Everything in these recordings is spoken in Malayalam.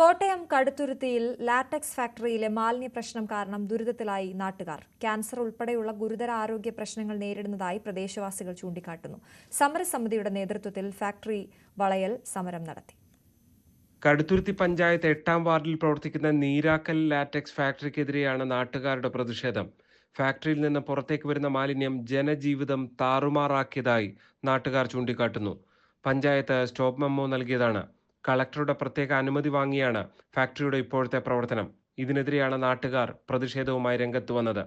കോട്ടയം കടുത്തുരുത്തിയിൽ ലാറ്റക്സ് ഫാക്ടറിയിലെ മാലിന്യ പ്രശ്നം കാരണം ദുരിതത്തിലായി നാട്ടുകാർ. ക്യാൻസർ ഉൾപ്പെടെയുള്ള ഗുരുതര ആരോഗ്യ പ്രശ്നങ്ങൾ നേരിടുന്നതായി പ്രദേശവാസികൾ ചൂണ്ടിക്കാട്ടുന്നു. സമരസമിതിയുടെ നേതൃത്വത്തിൽ ഫാക്ടറി വളയൽ സമരം നടത്തി. കടുത്തുരുത്തി പഞ്ചായത്ത് എട്ടാം വാർഡിൽ പ്രവർത്തിക്കുന്ന നീരാക്കൽ ലാറ്റക്സ് ഫാക്ടറിക്കെതിരെയാണ് നാട്ടുകാരുടെ പ്രതിഷേധം. ഫാക്ടറിയിൽ നിന്ന് പുറത്തേക്ക് വരുന്ന മാലിന്യം ജനജീവിതം താറുമാറാക്കിയതായി നാട്ടുകാർ ചൂണ്ടിക്കാട്ടുന്നു. പഞ്ചായത്ത് സ്റ്റോപ്പ് മെമ്മോ നൽകിയതാണ്. കളക്ടറുടെ പ്രത്യേക അനുമതി വാങ്ങിയാണ് ഫാക്ടറിയുടെ ഇപ്പോഴത്തെ പ്രവർത്തനം. ഇതിനെതിരെയാണ് നാട്ടുകാർ പ്രതിഷേധവുമായി രംഗത്ത് വന്നത്.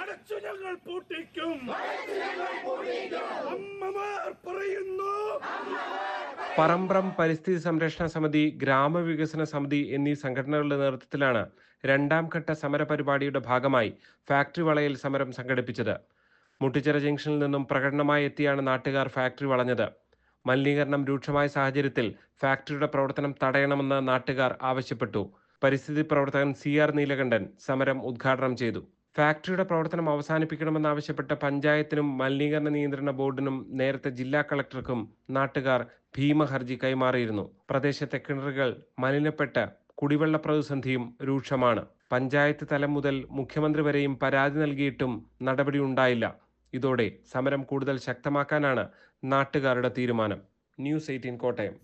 അടച്ചു ഞങ്ങൾ പൂട്ടിക്കും. അമ്മമാർ പറയുന്നു പറമ്പ്രം പരിസ്ഥിതി സംരക്ഷണ സമിതി ഗ്രാമവികസന സമിതി എന്നീ സംഘടനകളുടെ നേതൃത്വത്തിലാണ് രണ്ടാം ഘട്ട സമര പരിപാടിയുടെ ഭാഗമായി ഫാക്ടറി വളയിൽ സമരം സംഘടിപ്പിച്ചത്. മുട്ടിച്ചിറ ജംഗ്ഷനിൽ നിന്നും പ്രകടനമായി എത്തിയാണ് നാട്ടുകാർ ഫാക്ടറി വളഞ്ഞത്. മലിനീകരണം രൂക്ഷമായ സാഹചര്യത്തിൽ ഫാക്ടറിയുടെ പ്രവർത്തനം തടയണമെന്ന് നാട്ടുകാർ ആവശ്യപ്പെട്ടു. പരിസ്ഥിതി പ്രവർത്തകൻ സി ആർ നീലകണ്ഠൻ സമരം ഉദ്ഘാടനം ചെയ്തു. ഫാക്ടറിയുടെ പ്രവർത്തനം അവസാനിപ്പിക്കണമെന്നാവശ്യപ്പെട്ട പഞ്ചായത്തിനും മലിനീകരണ നിയന്ത്രണ ബോർഡിനും നേരത്തെ ജില്ലാ കളക്ടർക്കും നാട്ടുകാർ ഭീമഹർജി കൈമാറിയിരുന്നു. പ്രദേശത്തെ കിണറുകൾ മലിനപ്പെട്ട് കുടിവെള്ള പ്രതിസന്ധിയും രൂക്ഷമാണ്. പഞ്ചായത്ത് തലം മുതൽ മുഖ്യമന്ത്രി വരെയും പരാതി നൽകിയിട്ടും നടപടി ഉണ്ടായില്ല. ഇതോടെ സമരം കൂടുതൽ ശക്തമാക്കാനാണ് നാട്ടുകാരുടെ തീരുമാനം. News eighteen Kottayam.